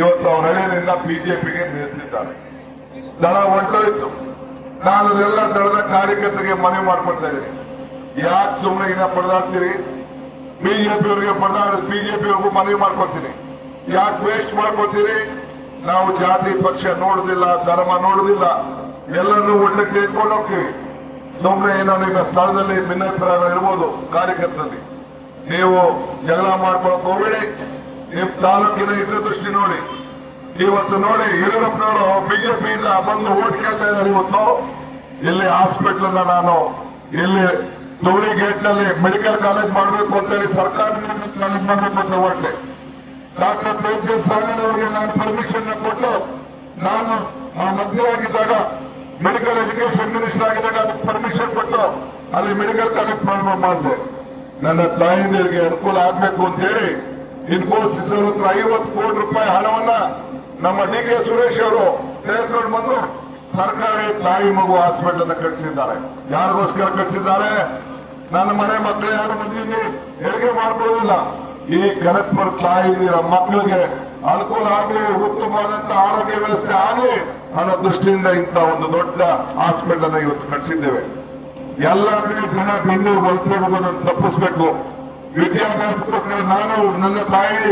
ಇವತ್ತು ಅವ್ರ ಹಳ್ಳಿಯಿಂದ ಬಿಜೆಪಿಗೆ ನಿಲ್ಲಿಸಿದ್ದಾರೆ. ದಳ ಹೊಂಟೋಯ್ತು ನಾನು ಎಲ್ಲ ದಳದ ಕಾರ್ಯಕರ್ತರಿಗೆ ಮನವಿ ಮಾಡ್ಕೊಡ್ತಾ ಇದ್ದೀನಿ. ಯಾಕೆ ಸುಮ್ಮನೆ ಪಡೆದಾಡ್ತೀರಿ ಬಿಜೆಪಿಯವರಿಗೆ ಪಡೆದಾಡ ಬಿಜೆಪಿ ಅವ್ರಿಗೂ ಮನವಿ ಮಾಡ್ಕೊಡ್ತೀನಿ ಯಾಕೆ ವೇಸ್ಟ್ ಮಾಡ್ಕೊಡ್ತೀರಿ ನಾವು ಜಾತಿ ಪಕ್ಷ ನೋಡುದಿಲ್ಲ, ಧರ್ಮ ನೋಡುದಿಲ್ಲ. ಎಲ್ಲರನ್ನೂ ಒಟ್ಟಿಗೆ ತೆಗೆದುಕೊಂಡು ಹೋಗ್ತೀವಿ. ಸುಮ್ಮನೆ ಏನೋ ನಿಮ್ಮ ಸ್ಥಳದಲ್ಲಿ ಭಿನ್ನಾಭಿಪ್ರಾಯ ಇರ್ಬೋದು ಕಾರ್ಯಕರ್ತರಲ್ಲಿ. ನೀವು ಜಗಳ ಮಾಡ್ಕೊಳಕ್ ಹೋಗಬೇಡಿ. ನಿಮ್ ತಾಲೂಕಿನ ಹಿತದೃಷ್ಟಿ ನೋಡಿ. ಇವತ್ತು ನೋಡಿ ಯಡಿಯೂರಪ್ಪನವರು ಬಿಜೆಪಿಯಿಂದ ಬಂದು ಓಟ್ ಕೇಳ್ತಾ ಇದ್ದಾರೆ ಇವತ್ತು. ಇಲ್ಲಿ ಹಾಸ್ಪಿಟಲ್ ನಾನು ಇಲ್ಲಿ ತೋಳಿ ಗೇಟ್ನಲ್ಲಿ ಮೆಡಿಕಲ್ ಕಾಲೇಜ್ ಮಾಡಬೇಕು ಅಂತ ಹೇಳಿ ಸರ್ಕಾರ ಕಾಲೇಜ್ ಮಾಡಬೇಕು ಅಂತ ಹೊರಟೆ ಡಾಕ್ಟರ್ ಪೇಜೆ ಅವರಿಗೆ ನಾನು ಪರ್ಮಿಷನ್ ಕೊಟ್ಟು ನಾನು ಆ ಮಧ್ಯವಾಗಿದ್ದಾಗ ಮೆಡಿಕಲ್ ಎಜುಕೇಶನ್ ಮಿನಿಸ್ಟರ್ ಆಗಿದ್ದಾಗ ಅದಕ್ಕೆ ಪರ್ಮಿಷನ್ ಕೊಟ್ಟು ಅಲ್ಲಿ ಮೆಡಿಕಲ್ ಕಾಲೇಜ್ ಮಾಡಿದೆ ನನ್ನ ತಾಯಿಂದರಿಗೆ ಅನುಕೂಲ ಆಗಬೇಕು ಅಂತ ಹೇಳಿ ಇನ್ಫೋಸಿಸ್ ಐವತ್ತು ಕೋಟಿ ರೂಪಾಯಿ ಹಣವನ್ನ ನಮ್ಮ ಡಿ ಕೆ ಸುರೇಶ್ ಅವರು ತೆಗೆದುಕೊಂಡು ಬಂದು ಸರ್ಕಾರಿ ತಾಯಿ ಮಗು ಹಾಸ್ಪಿಟಲ್ ಅನ್ನ ಕಟ್ಟಿಸಿದ್ದಾರೆ ಯಾರಿಗೋಸ್ಕರ ಕಟ್ಟಿಸಿದ್ದಾರೆ ನನ್ನ ಮನೆ ಮಕ್ಕಳು ಯಾರು ಬಂದಿದ್ದೀನಿ? ಹೆರಿಗೆ ಮಾಡ್ಕೊಳ್ಳೋದಿಲ್ಲ. ಈ ಕನಕ್ಪುರ ತಾಯಿರ ಮಕ್ಕಳಿಗೆ ಅನುಕೂಲ ಆಗಲಿ ಉತ್ತಮವಾದಂತಹ ಆರೋಗ್ಯ ವ್ಯವಸ್ಥೆ ಆಗಲಿ ಅನ್ನೋ ದೃಷ್ಟಿಯಿಂದ ಇಂಥ ಒಂದು ದೊಡ್ಡ ಹಾಸ್ಪಿಟಲ್ ಅನ್ನ ಇವತ್ತು ಕಟ್ಟಿಸಿದ್ದೇವೆ ಎಲ್ಲರಿಗೂ ಜನ ಬೆಂಗಳೂರು ವಲಸೆ ಹೋಗೋದನ್ನು ತಪ್ಪಿಸ್ಬೇಕು. ವಿದ್ಯಾಭ್ಯಾಸಕ್ಕೆ ನಾನು, ನನ್ನ ತಾಯಿ,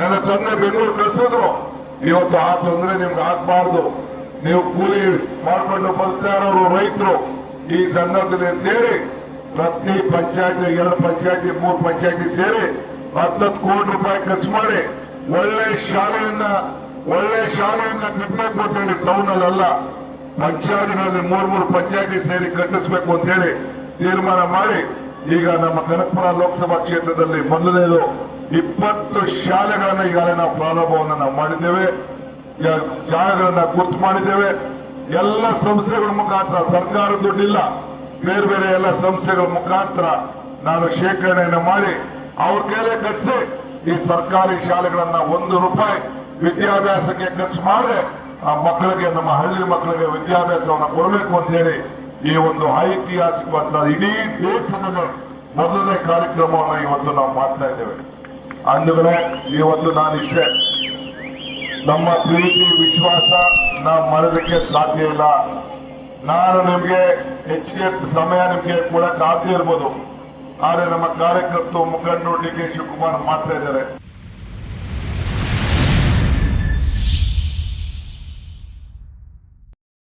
ನನ್ನ ತಂದೆ ಬೆಂಗಳೂರು ಕಳಿಸಿದ್ರು. ಇವತ್ತು ಆ ತೊಂದರೆ ನಿಮ್ಗೆ ಆಗ್ಬಾರ್ದು. ನೀವು ಕೂಲಿ ಮಾಡ್ಕೊಂಡು ಬರ್ತಾ ಇರೋರು ರೈತರು. ಈ ಸಂದರ್ಭದಲ್ಲಿ ಸೇರಿ ಪ್ರತಿ ಪಂಚಾಯತಿ, ಎರಡು ಪಂಚಾಯತಿ, ಮೂರು ಪಂಚಾಯತಿ ಸೇರಿ ಹತ್ತತ್ತು ಕೋಟಿ ರೂಪಾಯಿ ಖರ್ಚು ಮಾಡಿ ಒಳ್ಳೆ ಶಾಲೆಯನ್ನ ಒಳ್ಳೆ ಶಾಲೆಯನ್ನ ಕಟ್ಟಬೇಕು ಅಂತ ಹೇಳಿ ಟೌನ್ ಅಲ್ಲ, ಪಂಚಾಯತಿಗಳಲ್ಲಿ ಮೂರ್, ಮೂರು ಪಂಚಾಯತಿ ಸೇರಿ ಕಟ್ಟಿಸಬೇಕು ಅಂತ ಹೇಳಿ ತೀರ್ಮಾನ ಮಾಡಿ ಈಗ ನಮ್ಮ ಕನಕಪುರ ಲೋಕಸಭಾ ಕ್ಷೇತ್ರದಲ್ಲಿ ಮೊದಲನೇದು ಇಪ್ಪತ್ತು ಶಾಲೆಗಳನ್ನು ಈಗಾಗಲೇ ನಾವು ಪ್ರಾರಂಭವನ್ನು ನಾವು ಮಾಡಿದ್ದೇವೆ. ಜಾಗಗಳನ್ನು ಗುರ್ತು ಮಾಡಿದ್ದೇವೆ. ಎಲ್ಲ ಸಂಸ್ಥೆಗಳ ಮುಖಾಂತರ ಸರ್ಕಾರ ದುಡ್ಡಿಲ್ಲ. ಬೇರೆ ಬೇರೆ ಎಲ್ಲ ಸಂಸ್ಥೆಗಳ ಮುಖಾಂತರ ನಾನು ಶೇಖರಣೆಯನ್ನು ಮಾಡಿ ಅವ್ರ ಕೈಲೇ ಕಟ್ಟಿಸಿ ಈ ಸರ್ಕಾರಿ ಶಾಲೆಗಳನ್ನ ಒಂದು ರೂಪಾಯಿ ವಿದ್ಯಾಭ್ಯಾಸಕ್ಕೆ ಖರ್ಚು ಮಾಡಿ ಆ ಮಕ್ಕಳಿಗೆ, ನಮ್ಮ ಹಳ್ಳಿ ಮಕ್ಕಳಿಗೆ ವಿದ್ಯಾಭ್ಯಾಸವನ್ನು ಕೊಡಬೇಕು ಅಂತ ಹೇಳಿ ಈ ಒಂದು ಐತಿಹಾಸಿಕವಾದ ಇಡೀ ದೇಶದ ಮೊದಲನೇ ಕಾರ್ಯಕ್ರಮವನ್ನು ಇವತ್ತು ನಾವು ಮಾಡ್ತಾ ಇದ್ದೇವೆ. ಅಂದುಗಳೇ ಇವತ್ತು ನಾನಿಷ್ಟೇ. ನಮ್ಮ ಪ್ರೀತಿ, ವಿಶ್ವಾಸ ನಾವು ಮರದಕ್ಕೆ ಸಾಧ್ಯ ಇಲ್ಲ. ನಾನು ನಿಮಗೆ ಹೆಚ್ಚಿಗೆ ಸಮಯ ನಿಮಗೆ ಕೂಡ ಆಗದೇ ಇರ್ಬೋದು. ಆದರೆ ನಮ್ಮ ಕಾರ್ಯಕರ್ತರು ಮುಖಂಡರು ಡಿ ಕೆ ಶಿವಕುಮಾರ್ ಮಾಡ್ತಾ ಇದ್ದಾರೆ.